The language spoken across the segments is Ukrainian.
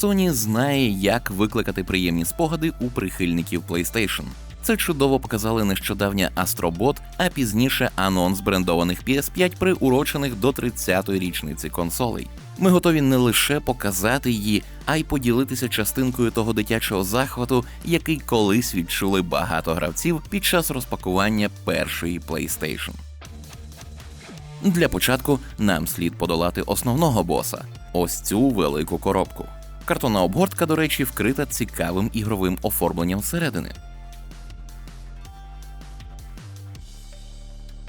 Sony знає, як викликати приємні спогади у прихильників PlayStation. Це чудово показали нещодавня Astrobot, а пізніше анонс брендованих PS5, приурочених до 30-ї річниці консолей. Ми готові не лише показати її, а й поділитися частинкою того дитячого захвату, який колись відчули багато гравців під час розпакування першої PlayStation. Для початку нам слід подолати основного боса ось цю велику коробку. Картонна обгортка, до речі, вкрита цікавим ігровим оформленням всередини.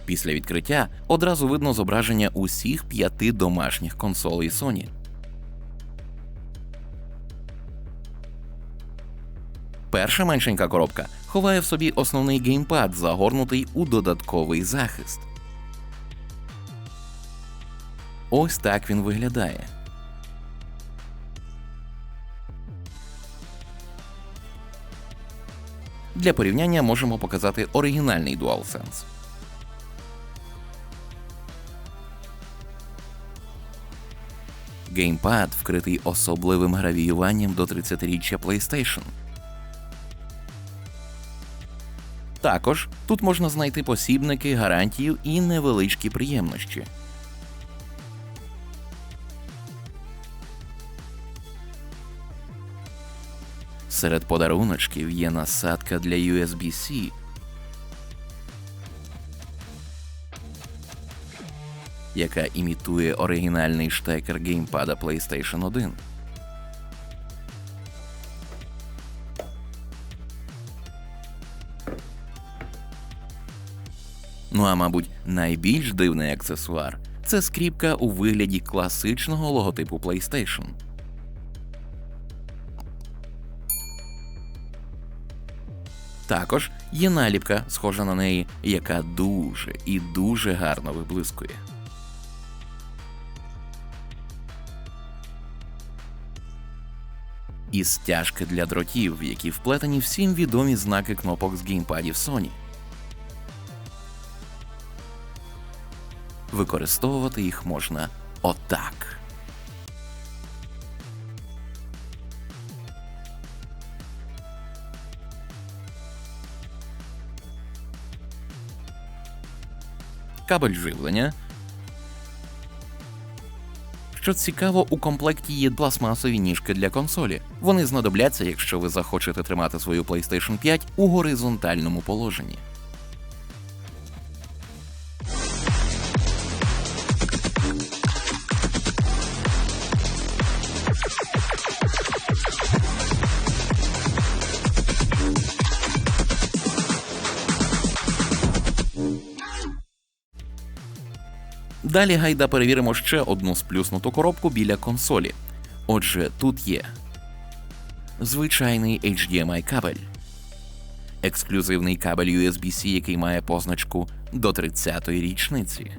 Після відкриття одразу видно зображення усіх п'яти домашніх консолей Sony. Перша меншенька коробка ховає в собі основний геймпад, загорнутий у додатковий захист. Ось так він виглядає. Для порівняння можемо показати оригінальний DualSense. Геймпад вкритий особливим гравіюванням до 30-річчя PlayStation. Також тут можна знайти посібники, гарантію і невеличкі приємності. Серед подаруночків є насадка для USB-C. яка імітує оригінальний штекер геймпада PlayStation 1. Ну а мабуть, найбільш дивний аксесуар це скріпка у вигляді класичного логотипу PlayStation. Також є наліпка, схожа на неї, яка дуже і дуже гарно виблискує. І стяжки для дротів, в які вплетені всім відомі знаки кнопок з геймпадів Sony. Використовувати їх можна отак. Кабель живлення. Що цікаво, у комплекті є пластмасові ніжки для консолі. Вони знадобляться, якщо ви захочете тримати свою PlayStation 5 у горизонтальному положенні. Далі гайда перевіримо ще одну сплюснуту коробку біля консолі. Отже, тут є звичайний HDMI кабель, ексклюзивний кабель USB-C, який має позначку до 30-ї річниці,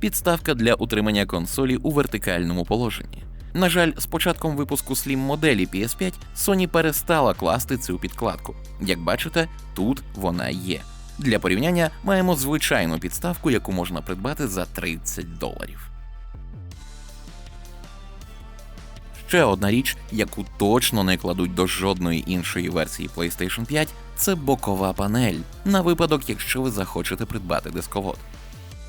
підставка для утримання консолі у вертикальному положенні. На жаль, з початком випуску Slim моделі PS5 Sony перестала класти цю підкладку. Як бачите, тут вона є. Для порівняння маємо звичайну підставку, яку можна придбати за 30 доларів. Ще одна річ, яку точно не кладуть до жодної іншої версії PlayStation 5, це бокова панель на випадок, якщо ви захочете придбати дисковод.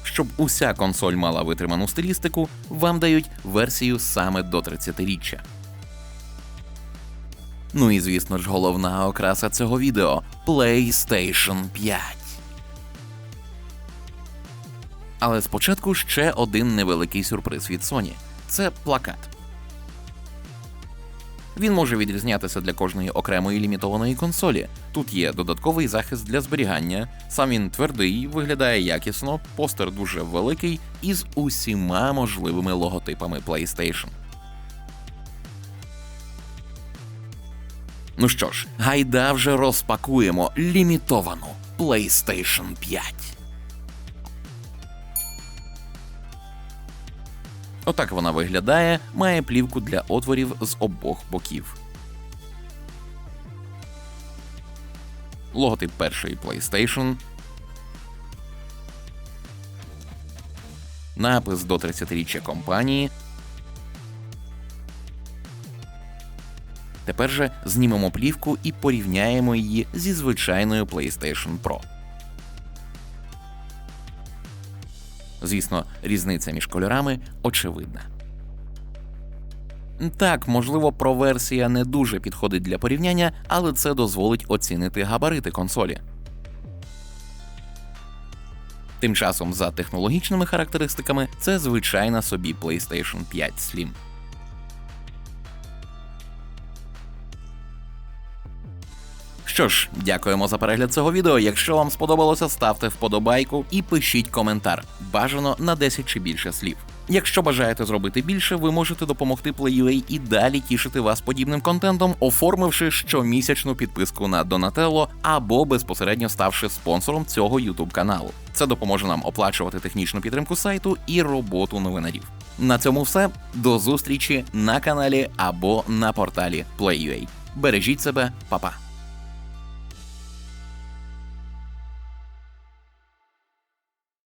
Щоб уся консоль мала витриману стилістику, вам дають версію саме до 30-річчя. Ну і звісно ж, головна окраса цього відео PlayStation 5. Але спочатку ще один невеликий сюрприз від Sony це плакат. Він може відрізнятися для кожної окремої лімітованої консолі. Тут є додатковий захист для зберігання, сам він твердий, виглядає якісно, постер дуже великий і з усіма можливими логотипами PlayStation. Ну що ж, гайда вже розпакуємо лімітовану PlayStation 5. Отак вона виглядає, має плівку для отворів з обох боків. Логотип першої PlayStation. Напис до 30-річчя компанії. Тепер же знімемо плівку і порівняємо її зі звичайною PlayStation Pro. Звісно, різниця між кольорами очевидна. Так, можливо, Pro-версія не дуже підходить для порівняння, але це дозволить оцінити габарити консолі. Тим часом, за технологічними характеристиками, це звичайна собі PlayStation 5 Slim. Що ж, дякуємо за перегляд цього відео. Якщо вам сподобалося, ставте вподобайку і пишіть коментар. Бажано на 10 чи більше слів. Якщо бажаєте зробити більше, ви можете допомогти PlayUA і далі тішити вас подібним контентом, оформивши щомісячну підписку на Donatello або безпосередньо ставши спонсором цього YouTube каналу. Це допоможе нам оплачувати технічну підтримку сайту і роботу новинарів. На цьому все. До зустрічі на каналі або на порталі PlayUA. Бережіть себе, па-па!